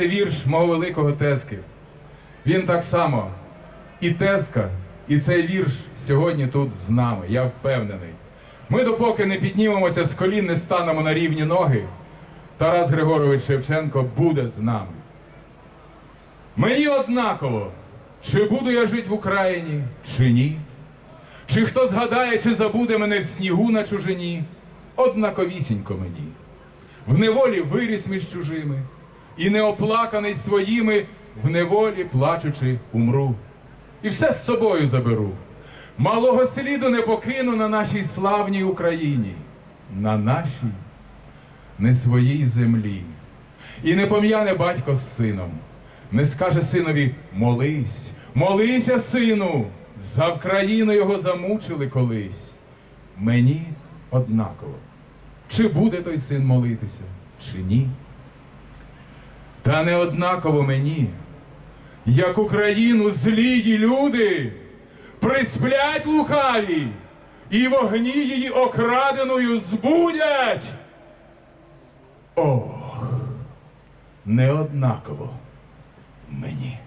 Це вірш мого великого Тески. Він так само і Теска, і цей вірш сьогодні тут з нами, я впевнений. Ми допоки не піднімемося з колін, не станемо на рівні ноги, Тарас Григорович Шевченко буде з нами. Мені однаково, чи буду я жити в Україні, чи ні. Чи хто згадає, чи забуде мене в снігу на чужині, однаковісінько мені. В неволі виріс між чужими, і неоплаканий своїми, в неволі плачучи, умру. І все з собою заберу. Малого сліду не покину на нашій славній Україні, на нашій не своїй землі. І не пом'яне батько з сином, не скаже синові молись, молися, сину, за Вкраїну його замучили колись. Мені однаково, чи буде той син молитися, чи ні. Та не однаково мені, як Україну злії люди присплять лукаві і вогні її окраденою збудять. Ох, неоднаково мені.